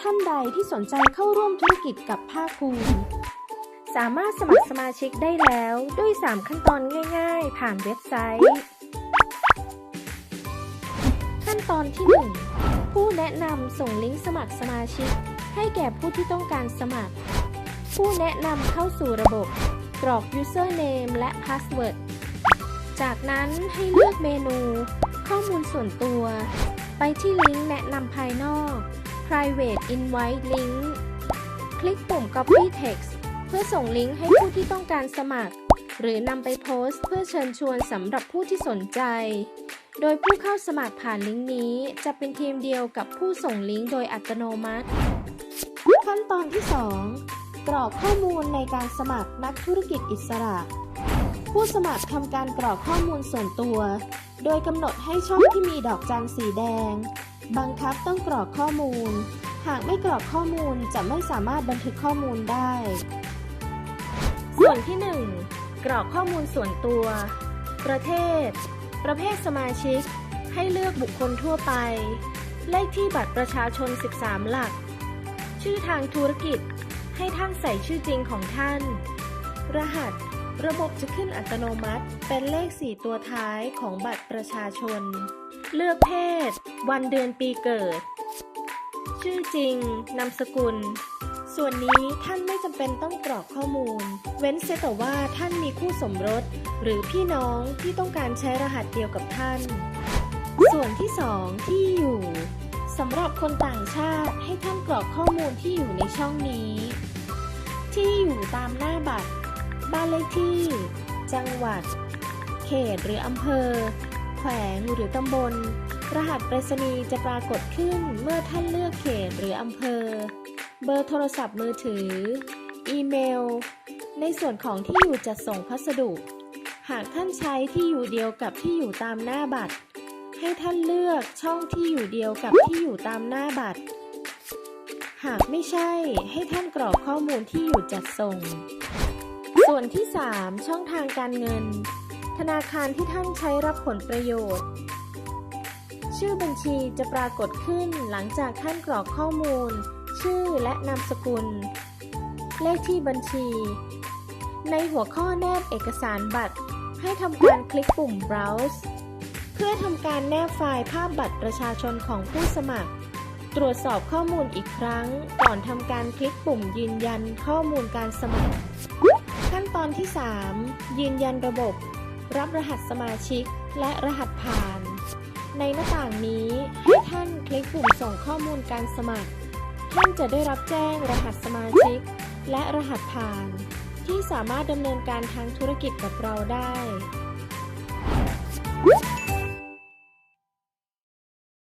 ท่านใดที่สนใจเข้าร่วมธุรกิจกับภาคภูมิ สามารถสมัครสมาชิกได้แล้วด้วย 3 ขั้นตอนง่าย ๆ ผ่านเว็บไซต์ ขั้นตอนที่ 1 ผู้แนะนำส่งลิงก์สมัครสมาชิก ให้แก่ผู้ที่ต้องการสมัคร ผู้แนะนำเข้าสู่ระบบ กรอก username และ password จากนั้นให้เลือกเมนู ข้อมูลส่วนตัว ไปที่ลิงก์แนะนำภายนอก private invite link คลิกปุ่ม copy text เพื่อส่งลิงก์ให้ผู้ที่ต้องการสมัคร หรือนำไปโพสต์เพื่อเชิญชวนสำหรับผู้ที่สนใจ โดยผู้เข้าสมัครผ่านลิงก์นี้ จะเป็นทีมเดียวกับผู้ส่งลิงก์โดยอัตโนมัติ ขั้นตอนที่ 2 กรอกข้อมูลในการสมัครนักธุรกิจอิสระ ผู้สมัครทำการกรอกข้อมูลส่วนตัว โดยกำหนดให้ช่องที่มีดอกจันสีแดง บังคับต้องกรอกข้อมูล หากไม่กรอกข้อมูลจะไม่สามารถบันทึกข้อมูลได้ ส่วนที่ 1 กรอกข้อมูลส่วนตัว ประเทศ ประเภทสมาชิก ให้เลือกบุคคลทั่วไป เลขที่บัตรประชาชน 13 หลัก ชื่อทางธุรกิจ ให้ท่านใส่ชื่อจริงของท่าน รหัส ระบบจะขึ้นอัตโนมัติ เป็นเลข 4 ตัวท้ายของบัตรประชาชน เลือกเพศ วันเดือนปีเกิด ชื่อจริง นามสกุล ส่วนนี้ท่านไม่จำเป็นต้องกรอกข้อมูล เว้นเสียแต่ว่าท่านมีคู่สมรส หรือพี่น้องที่ต้องการใช้รหัสเดียวกับท่าน ส่วนที่ 2 ที่อยู่สำหรับคนต่างชาติให้ท่านกรอกข้อมูลที่อยู่ในช่องนี้ ที่อยู่ตามหน้าบัตร บ้านเลขที่ จังหวัด เขตหรืออำเภอ ขวงหรือตำบล รหัสไปรษณีย์จะปรากฏขึ้นเมื่อท่านเลือกเขตหรืออำเภอ เบอร์โทรศัพท์มือถือ อีเมล ในส่วนของที่อยู่จัดส่งพัสดุ หากท่านใช้ที่อยู่เดียวกับที่อยู่ตามหน้าบัตร ให้ท่านเลือกช่องที่อยู่เดียวกับที่อยู่ตามหน้าบัตร หากไม่ใช่ให้ท่านกรอกข้อมูลที่อยู่จัดส่ง ส่วนที่ 3 ช่องทางการเงิน ธนาคารที่ท่านใช้รับผลประโยชน์ ชื่อบัญชีจะปรากฏขึ้นหลังจากท่านกรอกข้อมูล ชื่อและนามสกุล เลขที่บัญชี ในหัวข้อแนบเอกสารบัตร ให้ทำการคลิกปุ่ม browse เพื่อทำการแนบไฟล์ภาพบัตรประชาชนของผู้สมัคร ตรวจสอบข้อมูลอีกครั้ง ก่อนทำการคลิกปุ่มยืนยันข้อมูลการสมัคร ขั้นตอนที่ 3 ยืนยันระบบ รับรหัสสมาชิก และรหัสผ่าน ในหน้าต่างนี้ให้ท่านคลิกปุ่มส่งข้อมูลการสมัคร ท่านจะได้รับแจ้งรหัสสมาชิก และรหัสผ่าน ที่สามารถดำเนินการทางธุรกิจกับเราได้